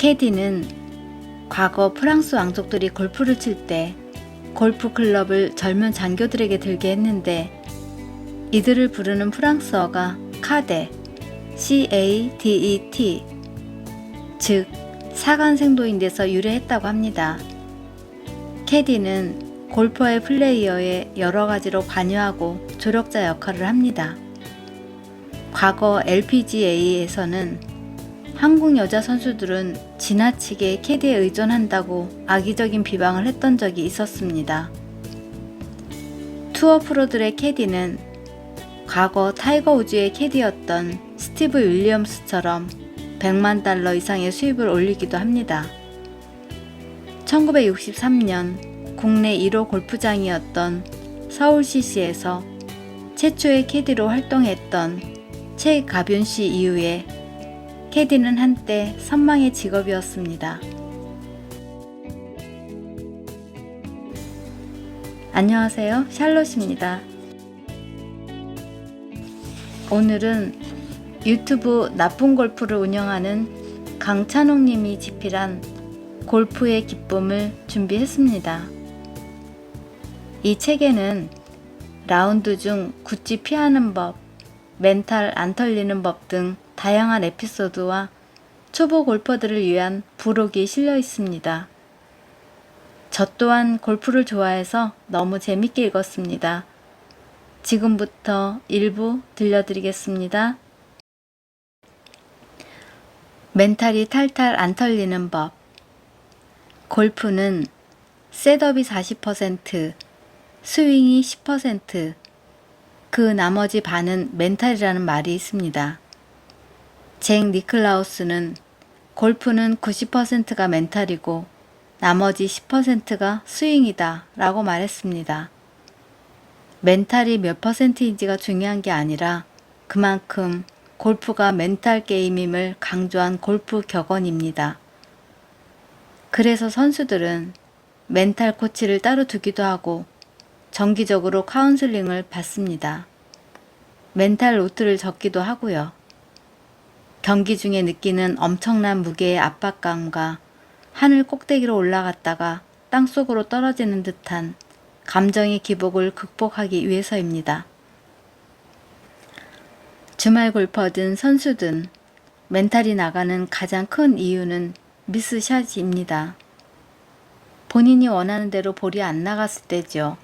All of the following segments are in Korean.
캐디는 과거 프랑스 왕족들이 골프를 칠 때 골프 클럽을 젊은 장교들에게 들게 했는데 이들을 부르는 프랑스어가 카데, C-A-D-E-T, 즉 사관생도인데서 유래했다고 합니다. 캐디는 골퍼의 플레이어에 여러 가지로 관여하고 조력자 역할을 합니다. 과거 LPGA에서는 한국 여자 선수들은 지나치게 캐디에 의존한다고 악의적인 비방을 했던 적이 있었습니다. 투어 프로들의 캐디는 과거 타이거 우즈의 캐디였던 스티브 윌리엄스처럼 100만 달러 이상의 수입을 올리기도 합니다. 1963년 국내 1호 골프장이었던 서울CC에서 최초의 캐디로 활동했던 최가변 씨 이후에 캐디는 한때 선망의 직업이었습니다. 안녕하세요. 샬롯입니다. 오늘은 유튜브 나쁜 골프를 운영하는 강찬홍 님이 집필한 골프의 기쁨을 준비했습니다. 이 책에는 라운드 중 굳이 피하는 법, 멘탈 안 털리는 법 등 다양한 에피소드와 초보 골퍼들을 위한 부록이 실려 있습니다. 저 또한 골프를 좋아해서 너무 재밌게 읽었습니다. 지금부터 일부 들려드리겠습니다. 멘탈이 탈탈 안 털리는 법. 골프는 셋업이 40%, 스윙이 10%, 그 나머지 반은 멘탈이라는 말이 있습니다. 잭 니클라우스는 골프는 90%가 멘탈이고 나머지 10%가 스윙이다 라고 말했습니다. 멘탈이 몇 퍼센트인지가 중요한 게 아니라 그만큼 골프가 멘탈 게임임을 강조한 골프 격언입니다. 그래서 선수들은 멘탈 코치를 따로 두기도 하고 정기적으로 카운슬링을 받습니다. 멘탈 노트를 적기도 하고요. 경기 중에 느끼는 엄청난 무게의 압박감과 하늘 꼭대기로 올라갔다가 땅속으로 떨어지는 듯한 감정의 기복을 극복하기 위해서입니다. 주말 골퍼든 선수든 멘탈이 나가는 가장 큰 이유는 미스샷입니다. 본인이 원하는 대로 볼이 안 나갔을 때죠.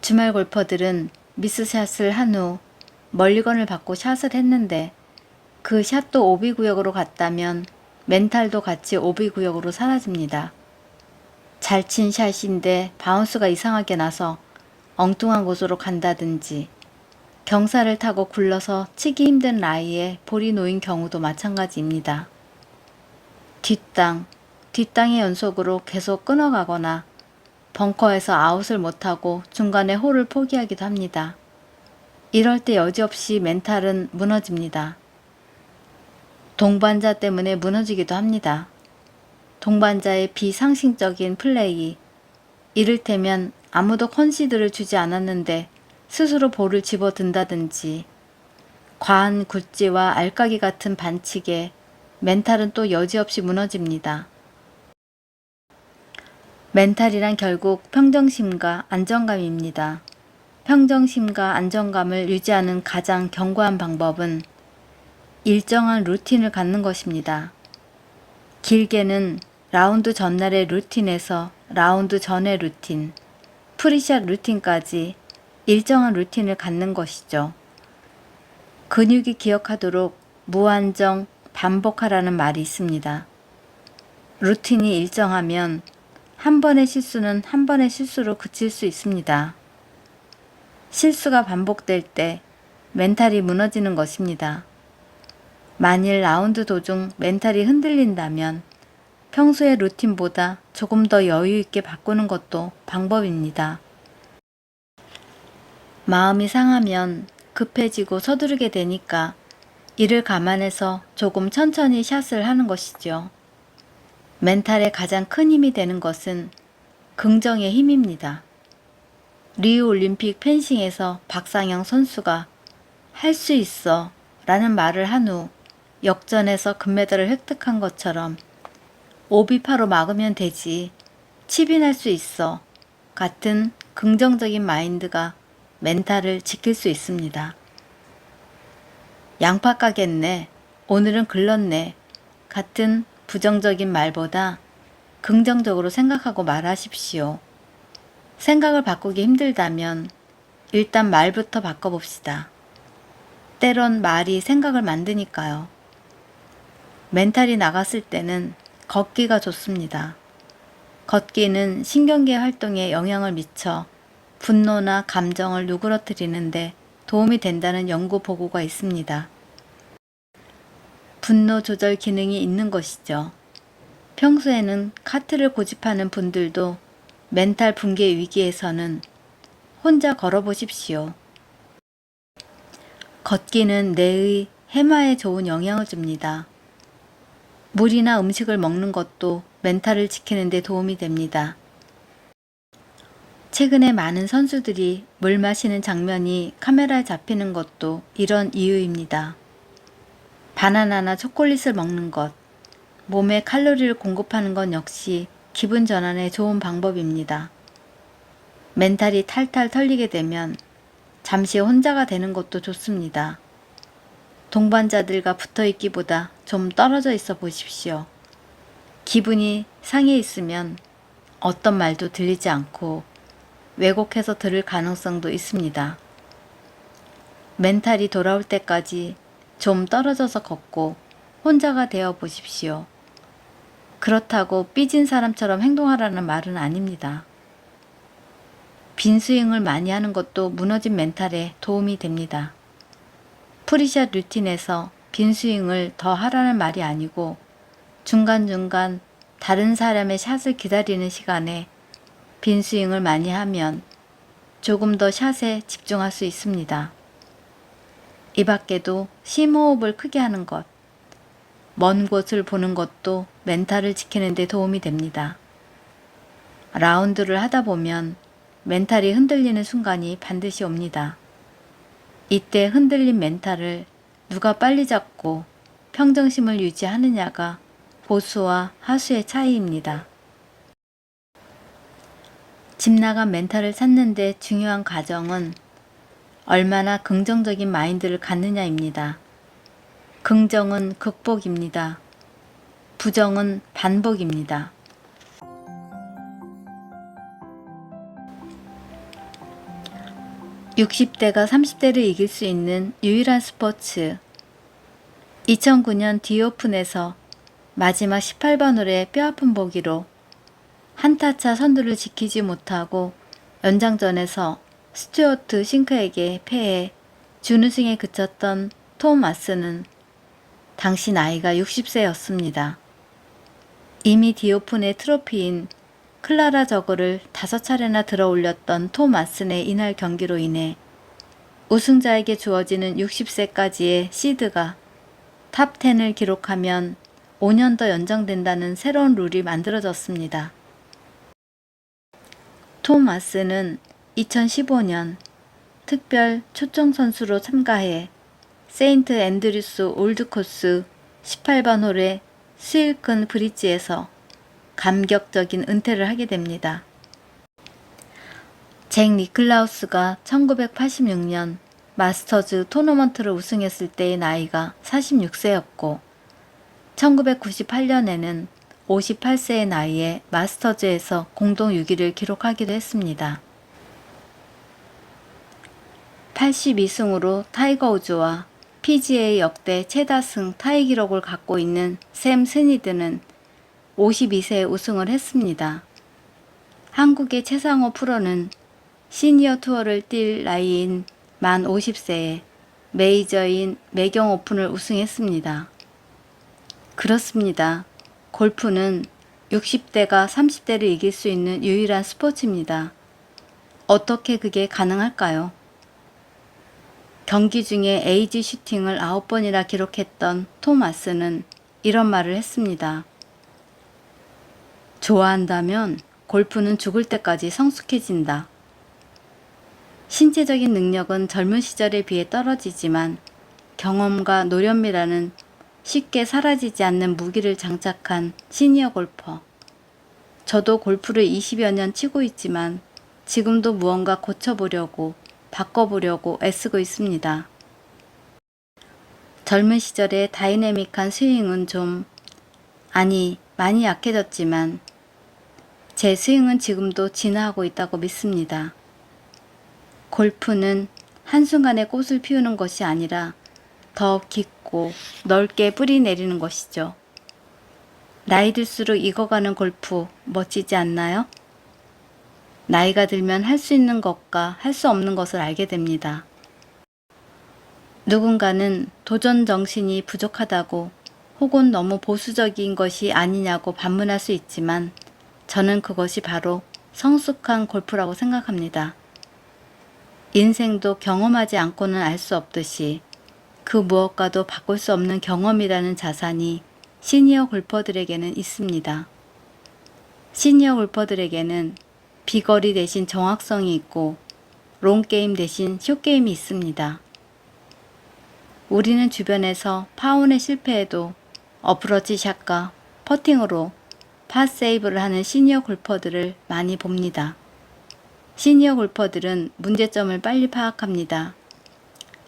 주말 골퍼들은 미스샷을 한 후 멀리건을 받고 샷을 했는데 그 샷도 오비 구역으로 갔다면 멘탈도 같이 오비 구역으로 사라집니다. 잘 친 샷인데 바운스가 이상하게 나서 엉뚱한 곳으로 간다든지 경사를 타고 굴러서 치기 힘든 라이에 볼이 놓인 경우도 마찬가지입니다. 뒷땅, 뒷땅의 연속으로 계속 끊어가거나 벙커에서 아웃을 못하고 중간에 홀을 포기하기도 합니다. 이럴 때 여지없이 멘탈은 무너집니다. 동반자 때문에 무너지기도 합니다. 동반자의 비상식적인 플레이, 이를테면 아무도 컨시드를 주지 않았는데 스스로 볼을 집어든다든지, 과한 굿지와 알까기 같은 반칙에 멘탈은 또 여지없이 무너집니다. 멘탈이란 결국 평정심과 안정감입니다. 평정심과 안정감을 유지하는 가장 견고한 방법은 일정한 루틴을 갖는 것입니다. 길게는 라운드 전날의 루틴에서 라운드 전의 루틴, 프리샷 루틴까지 일정한 루틴을 갖는 것이죠. 근육이 기억하도록 무한정 반복하라는 말이 있습니다. 루틴이 일정하면 한 번의 실수는 한 번의 실수로 그칠 수 있습니다. 실수가 반복될 때 멘탈이 무너지는 것입니다. 만일 라운드 도중 멘탈이 흔들린다면 평소의 루틴보다 조금 더 여유 있게 바꾸는 것도 방법입니다. 마음이 상하면 급해지고 서두르게 되니까 이를 감안해서 조금 천천히 샷을 하는 것이죠. 멘탈의 가장 큰 힘이 되는 것은 긍정의 힘입니다. 리우 올림픽 펜싱에서 박상영 선수가 할 수 있어 라는 말을 한 후 역전해서 금메달을 획득한 것처럼 오비파로 막으면 되지. 칩이 날 수 있어. 같은 긍정적인 마인드가 멘탈을 지킬 수 있습니다. 양파 까겠네. 오늘은 글렀네. 같은 부정적인 말보다 긍정적으로 생각하고 말하십시오. 생각을 바꾸기 힘들다면 일단 말부터 바꿔봅시다. 때론 말이 생각을 만드니까요. 멘탈이 나갔을 때는 걷기가 좋습니다. 걷기는 신경계 활동에 영향을 미쳐 분노나 감정을 누그러뜨리는데 도움이 된다는 연구 보고가 있습니다. 분노 조절 기능이 있는 것이죠. 평소에는 카트를 고집하는 분들도 멘탈 붕괴 위기에서는 혼자 걸어보십시오. 걷기는 뇌의 해마에 좋은 영향을 줍니다. 물이나 음식을 먹는 것도 멘탈을 지키는 데 도움이 됩니다. 최근에 많은 선수들이 물 마시는 장면이 카메라에 잡히는 것도 이런 이유입니다. 바나나나 초콜릿을 먹는 것, 몸에 칼로리를 공급하는 건 역시 기분 전환에 좋은 방법입니다. 멘탈이 탈탈 털리게 되면 잠시 혼자가 되는 것도 좋습니다. 동반자들과 붙어 있기보다 좀 떨어져 있어 보십시오. 기분이 상해 있으면 어떤 말도 들리지 않고 왜곡해서 들을 가능성도 있습니다. 멘탈이 돌아올 때까지 좀 떨어져서 걷고 혼자가 되어 보십시오. 그렇다고 삐진 사람처럼 행동하라는 말은 아닙니다. 빈스윙을 많이 하는 것도 무너진 멘탈에 도움이 됩니다. 프리샷 루틴에서 빈스윙을 더 하라는 말이 아니고 중간중간 다른 사람의 샷을 기다리는 시간에 빈 스윙을 많이 하면 조금 더 샷에 집중할 수 있습니다. 이 밖에도 심호흡을 크게 하는 것, 먼 곳을 보는 것도 멘탈을 지키는 데 도움이 됩니다. 라운드를 하다 보면 멘탈이 흔들리는 순간이 반드시 옵니다. 이때 흔들린 멘탈을 누가 빨리 잡고 평정심을 유지하느냐가 고수와 하수의 차이입니다. 집 나간 멘탈을 찾는데 중요한 과정은 얼마나 긍정적인 마인드를 갖느냐입니다. 긍정은 극복입니다. 부정은 반복입니다. (60대가) (30대를) 이길 수 있는 유일한 스포츠 2009년 디오픈에서 마지막 18번 홀의 뼈아픈 보기로 한타차 선두를 지키지 못하고 연장전에서 스튜어트 싱크에게 패해 준우승에 그쳤던 톰 마스는 당시 나이가 60세였습니다. 이미 디오픈의 트로피인 클라라 저거를 다섯 차례나 들어 올렸던 톰 마슨의 이날 경기로 인해 우승자에게 주어지는 60세까지의 시드가 탑 10을 기록하면 5년 더 연장된다는 새로운 룰이 만들어졌습니다. 톰 마스는 2015년 특별 초청 선수로 참가해 세인트 앤드류스 올드코스 18번 홀의 스일큰 브릿지에서 감격적인 은퇴를 하게 됩니다. 잭 니클라우스가 1986년 마스터즈 토너먼트를 우승했을 때의 나이가 46세였고 1998년에는 58세의 나이에 마스터즈에서 공동 6위를 기록하기도 했습니다. 82승으로 타이거 우즈와 PGA 역대 최다승 타이 기록을 갖고 있는 샘 스니드는 52세에 우승을 했습니다. 한국의 최상호 프로는 시니어 투어를 뛸 나이인 만 50세에 메이저인 매경 오픈을 우승했습니다. 그렇습니다. 골프는 60대가 30대를 이길 수 있는 유일한 스포츠입니다. 어떻게 그게 가능할까요? 경기 중에 에이지 슈팅을 9번이나 기록했던 토마스는 이런 말을 했습니다. 좋아한다면 골프는 죽을 때까지 성숙해진다. 신체적인 능력은 젊은 시절에 비해 떨어지지만 경험과 노련미라는 쉽게 사라지지 않는 무기를 장착한 시니어 골퍼. 저도 골프를 20여 년 치고 있지만 지금도 무언가 고쳐보려고 바꿔보려고 애쓰고 있습니다. 젊은 시절의 다이내믹한 스윙은 좀, 아니, 많이 약해졌지만 제 스윙은 지금도 진화하고 있다고 믿습니다. 골프는 한순간에 꽃을 피우는 것이 아니라 더 깊고 넓게 뿌리 내리는 것이죠. 나이 들수록 익어가는 골프 멋지지 않나요? 나이가 들면 할 수 있는 것과 할 수 없는 것을 알게 됩니다. 누군가는 도전 정신이 부족하다고 혹은 너무 보수적인 것이 아니냐고 반문할 수 있지만 저는 그것이 바로 성숙한 골프라고 생각합니다. 인생도 경험하지 않고는 알 수 없듯이 그 무엇과도 바꿀 수 없는 경험이라는 자산이 시니어 골퍼들에게는 있습니다. 시니어 골퍼들에게는 비거리 대신 정확성이 있고 롱게임 대신 숏게임이 있습니다. 우리는 주변에서 파운에 실패해도 어프로치 샷과 퍼팅으로 팟세이브를 하는 시니어 골퍼들을 많이 봅니다. 시니어 골퍼들은 문제점을 빨리 파악합니다.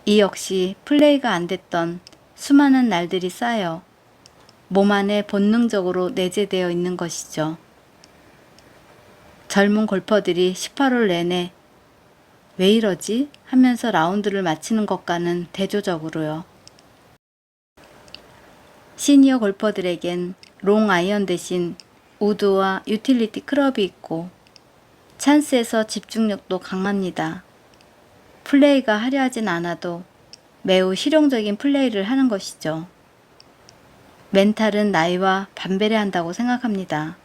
이 역시 플레이가 안 됐던 수많은 날들이 쌓여 몸 안에 본능적으로 내재되어 있는 것이죠. 젊은 골퍼들이 18홀 내내 왜 이러지? 하면서 라운드를 마치는 것과는 대조적으로요. 시니어 골퍼들에겐 롱 아이언 대신 우드와 유틸리티 클럽이 있고 찬스에서 집중력도 강합니다. 플레이가 화려하진 않아도 매우 실용적인 플레이를 하는 것이죠. 멘탈은 나이와 반배례한다고 생각합니다.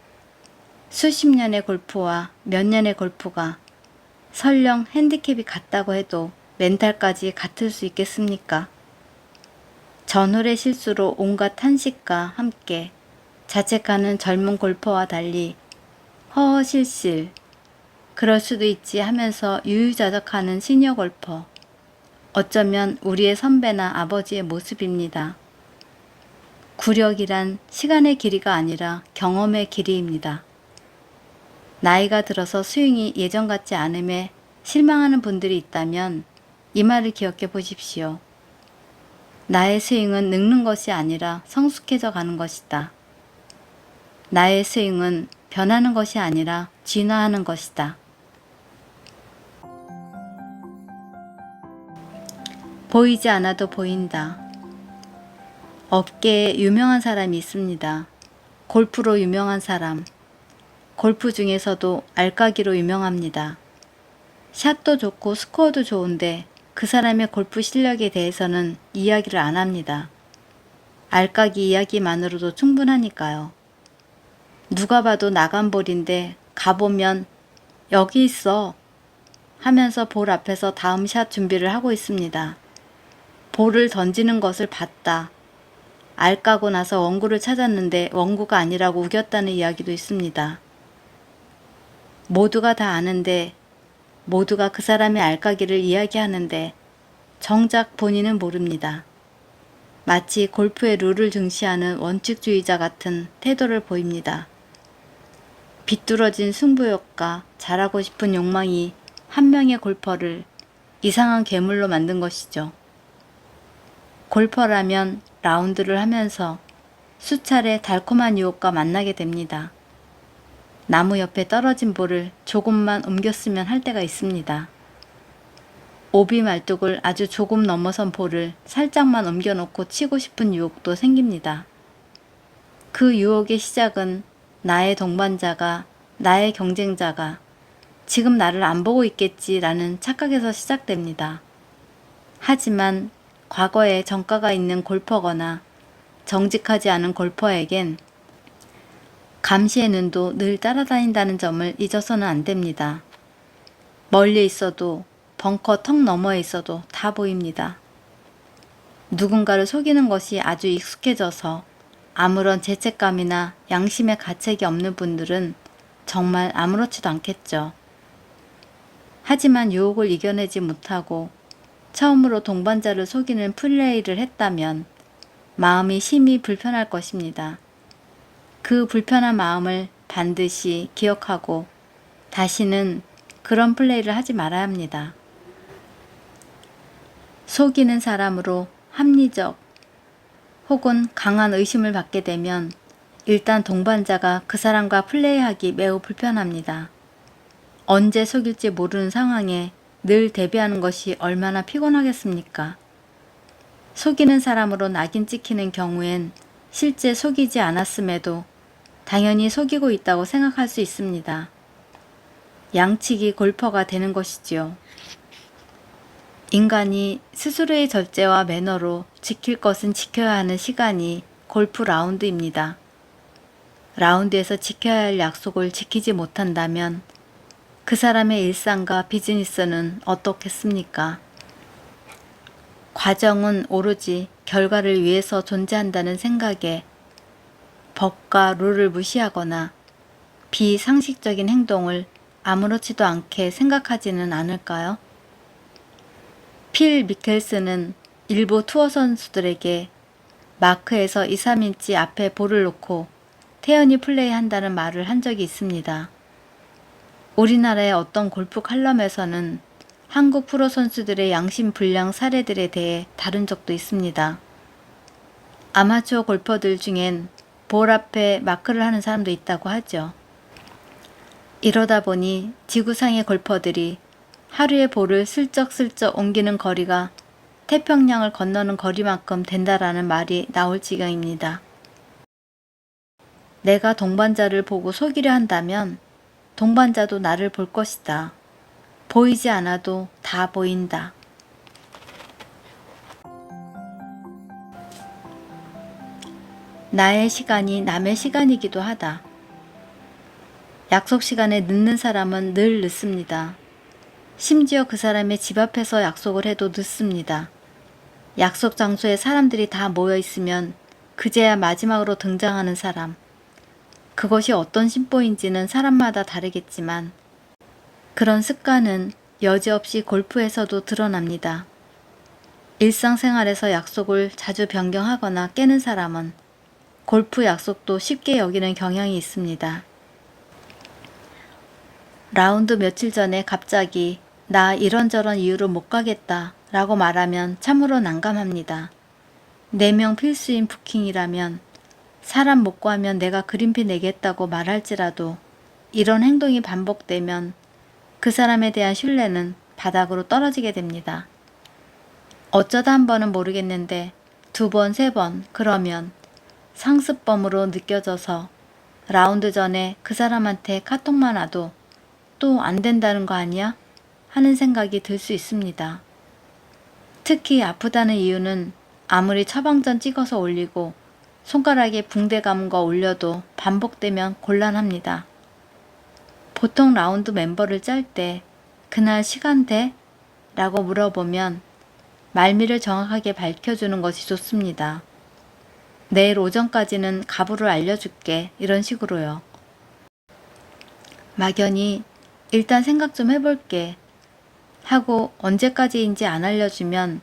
수십 년의 골프와 몇 년의 골프가 설령 핸디캡이 같다고 해도 멘탈까지 같을 수 있겠습니까? 전홀의 실수로 온갖 탄식과 함께 자책하는 젊은 골퍼와 달리 허허실실 그럴 수도 있지 하면서 유유자적하는 시니어 골퍼 어쩌면 우리의 선배나 아버지의 모습입니다. 구력이란 시간의 길이가 아니라 경험의 길이입니다. 나이가 들어서 스윙이 예전 같지 않음에 실망하는 분들이 있다면 이 말을 기억해 보십시오. 나의 스윙은 늙는 것이 아니라 성숙해져 가는 것이다. 나의 스윙은 변하는 것이 아니라 진화하는 것이다. 보이지 않아도 보인다. 업계에 유명한 사람이 있습니다. 골프로 유명한 사람. 골프 중에서도 알까기로 유명합니다. 샷도 좋고 스코어도 좋은데 그 사람의 골프 실력에 대해서는 이야기를 안 합니다. 알까기 이야기만으로도 충분하니까요. 누가 봐도 나간 볼인데 가보면 여기 있어 하면서 볼 앞에서 다음 샷 준비를 하고 있습니다. 볼을 던지는 것을 봤다. 알 까고 나서 원구를 찾았는데 원구가 아니라고 우겼다는 이야기도 있습니다. 모두가 다 아는데 모두가 그 사람의 알까기를 이야기하는데 정작 본인은 모릅니다. 마치 골프의 룰을 중시하는 원칙주의자 같은 태도를 보입니다. 비뚤어진 승부욕과 잘하고 싶은 욕망이 한 명의 골퍼를 이상한 괴물로 만든 것이죠. 골퍼라면 라운드를 하면서 수차례 달콤한 유혹과 만나게 됩니다. 나무 옆에 떨어진 볼을 조금만 옮겼으면 할 때가 있습니다. 오비 말뚝을 아주 조금 넘어선 볼을 살짝만 옮겨놓고 치고 싶은 유혹도 생깁니다. 그 유혹의 시작은 나의 동반자가, 나의 경쟁자가 지금 나를 안 보고 있겠지라는 착각에서 시작됩니다. 하지만 과거에 정가가 있는 골퍼거나 정직하지 않은 골퍼에겐 감시의 눈도 늘 따라다닌다는 점을 잊어서는 안 됩니다. 멀리 있어도 벙커 턱 너머에 있어도 다 보입니다. 누군가를 속이는 것이 아주 익숙해져서 아무런 죄책감이나 양심의 가책이 없는 분들은 정말 아무렇지도 않겠죠. 하지만 유혹을 이겨내지 못하고 처음으로 동반자를 속이는 플레이를 했다면 마음이 심히 불편할 것입니다. 그 불편한 마음을 반드시 기억하고 다시는 그런 플레이를 하지 말아야 합니다. 속이는 사람으로 합리적 혹은 강한 의심을 받게 되면 일단 동반자가 그 사람과 플레이하기 매우 불편합니다. 언제 속일지 모르는 상황에 늘 대비하는 것이 얼마나 피곤하겠습니까? 속이는 사람으로 낙인 찍히는 경우엔 실제 속이지 않았음에도 당연히 속이고 있다고 생각할 수 있습니다. 양치기 골퍼가 되는 것이지요. 인간이 스스로의 절제와 매너로 지킬 것은 지켜야 하는 시간이 골프 라운드입니다. 라운드에서 지켜야 할 약속을 지키지 못한다면 그 사람의 일상과 비즈니스는 어떻겠습니까? 과정은 오로지 결과를 위해서 존재한다는 생각에 법과 룰을 무시하거나 비상식적인 행동을 아무렇지도 않게 생각하지는 않을까요? 필 미켈스는 일부 투어 선수들에게 마크에서 2, 3인치 앞에 볼을 놓고 태연히 플레이한다는 말을 한 적이 있습니다. 우리나라의 어떤 골프 칼럼에서는 한국 프로 선수들의 양심 불량 사례들에 대해 다룬 적도 있습니다. 아마추어 골퍼들 중엔 볼 앞에 마크를 하는 사람도 있다고 하죠. 이러다 보니 지구상의 골퍼들이 하루의 볼을 슬쩍슬쩍 옮기는 거리가 태평양을 건너는 거리만큼 된다라는 말이 나올 지경입니다. 내가 동반자를 보고 속이려 한다면 동반자도 나를 볼 것이다. 보이지 않아도 다 보인다. 나의 시간이 남의 시간이기도 하다. 약속 시간에 늦는 사람은 늘 늦습니다. 심지어 그 사람의 집 앞에서 약속을 해도 늦습니다. 약속 장소에 사람들이 다 모여 있으면 그제야 마지막으로 등장하는 사람. 그것이 어떤 심보인지는 사람마다 다르겠지만 그런 습관은 여지없이 골프에서도 드러납니다. 일상생활에서 약속을 자주 변경하거나 깨는 사람은 골프 약속도 쉽게 여기는 경향이 있습니다. 라운드 며칠 전에 갑자기 나 이런저런 이유로 못 가겠다 라고 말하면 참으로 난감합니다. 4명 필수인 부킹이라면 사람 못 구하면 내가 그린피 내겠다고 말할지라도 이런 행동이 반복되면 그 사람에 대한 신뢰는 바닥으로 떨어지게 됩니다. 어쩌다 한 번은 모르겠는데 두 번, 세 번, 그러면 상습범으로 느껴져서 라운드 전에 그 사람한테 카톡만 와도 또 안 된다는 거 아니야? 하는 생각이 들 수 있습니다. 특히 아프다는 이유는 아무리 처방전 찍어서 올리고 손가락에 붕대 감은 거 올려도 반복되면 곤란합니다. 보통 라운드 멤버를 짤 때 그날 시간 대? 라고 물어보면 말미를 정확하게 밝혀주는 것이 좋습니다. 내일 오전까지는 가부를 알려줄게. 이런 식으로요. 막연히 일단 생각 좀 해볼게. 하고 언제까지인지 안 알려주면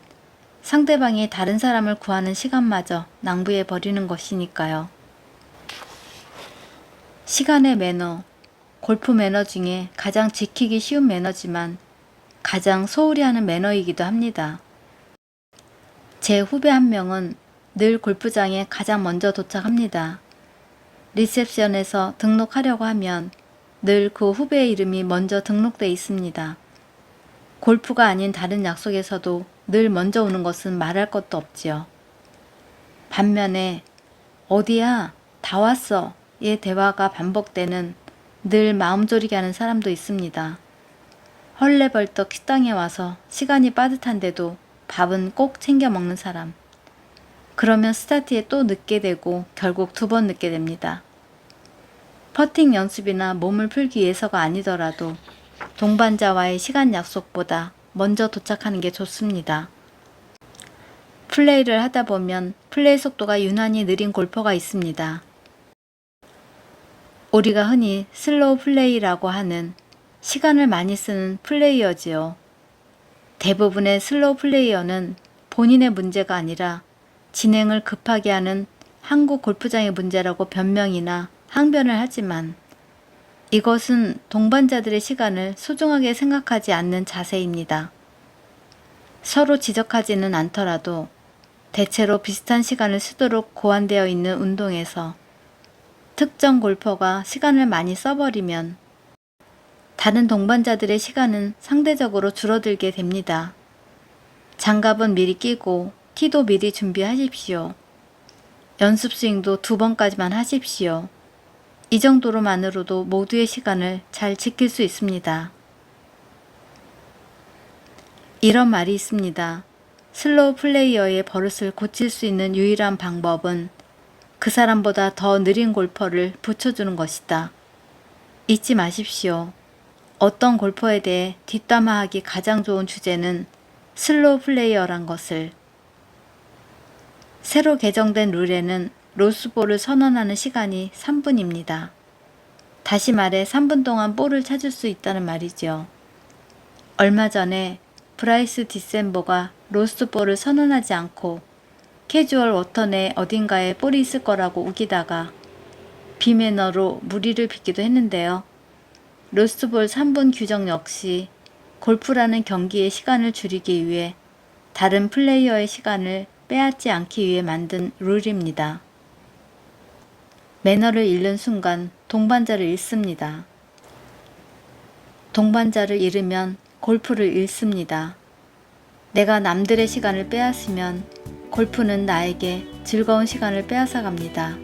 상대방이 다른 사람을 구하는 시간마저 낭비해 버리는 것이니까요. 시간의 매너, 골프 매너 중에 가장 지키기 쉬운 매너지만 가장 소홀히 하는 매너이기도 합니다. 제 후배 한 명은 늘 골프장에 가장 먼저 도착합니다. 리셉션에서 등록하려고 하면 늘 그 후배의 이름이 먼저 등록돼 있습니다. 골프가 아닌 다른 약속에서도 늘 먼저 오는 것은 말할 것도 없지요. 반면에 어디야? 다 왔어. 의 대화가 반복되는 늘 마음 졸이게 하는 사람도 있습니다. 헐레벌떡 식당에 와서 시간이 빠듯한데도 밥은 꼭 챙겨 먹는 사람. 그러면 스타트에 또 늦게 되고 결국 두 번 늦게 됩니다. 퍼팅 연습이나 몸을 풀기 위해서가 아니더라도 동반자와의 시간 약속보다 먼저 도착하는 게 좋습니다. 플레이를 하다 보면 플레이 속도가 유난히 느린 골퍼가 있습니다. 우리가 흔히 슬로우 플레이라고 하는 시간을 많이 쓰는 플레이어지요. 대부분의 슬로우 플레이어는 본인의 문제가 아니라 진행을 급하게 하는 한국 골프장의 문제라고 변명이나 항변을 하지만 이것은 동반자들의 시간을 소중하게 생각하지 않는 자세입니다. 서로 지적하지는 않더라도 대체로 비슷한 시간을 쓰도록 고안되어 있는 운동에서 특정 골퍼가 시간을 많이 써버리면 다른 동반자들의 시간은 상대적으로 줄어들게 됩니다. 장갑은 미리 끼고 티도 미리 준비하십시오. 연습 스윙도 두 번까지만 하십시오. 이 정도로만으로도 모두의 시간을 잘 지킬 수 있습니다. 이런 말이 있습니다. 슬로우 플레이어의 버릇을 고칠 수 있는 유일한 방법은 그 사람보다 더 느린 골퍼를 붙여주는 것이다. 잊지 마십시오. 어떤 골퍼에 대해 뒷담화하기 가장 좋은 주제는 슬로우 플레이어란 것을. 새로 개정된 룰에는 로스볼을 선언하는 시간이 3분입니다. 다시 말해 3분 동안 볼을 찾을 수 있다는 말이죠. 얼마 전에 브라이스 디셈버가 로스트볼을 선언하지 않고 캐주얼 워터 내 어딘가에 볼이 있을 거라고 우기다가 비매너로 무리를 빚기도 했는데요. 로스트볼 3분 규정 역시 골프라는 경기의 시간을 줄이기 위해 다른 플레이어의 시간을 빼앗지 않기 위해 만든 룰입니다. 매너를 잃는 순간 동반자를 잃습니다. 동반자를 잃으면 골프를 잃습니다. 내가 남들의 시간을 빼앗으면 골프는 나에게 즐거운 시간을 빼앗아 갑니다.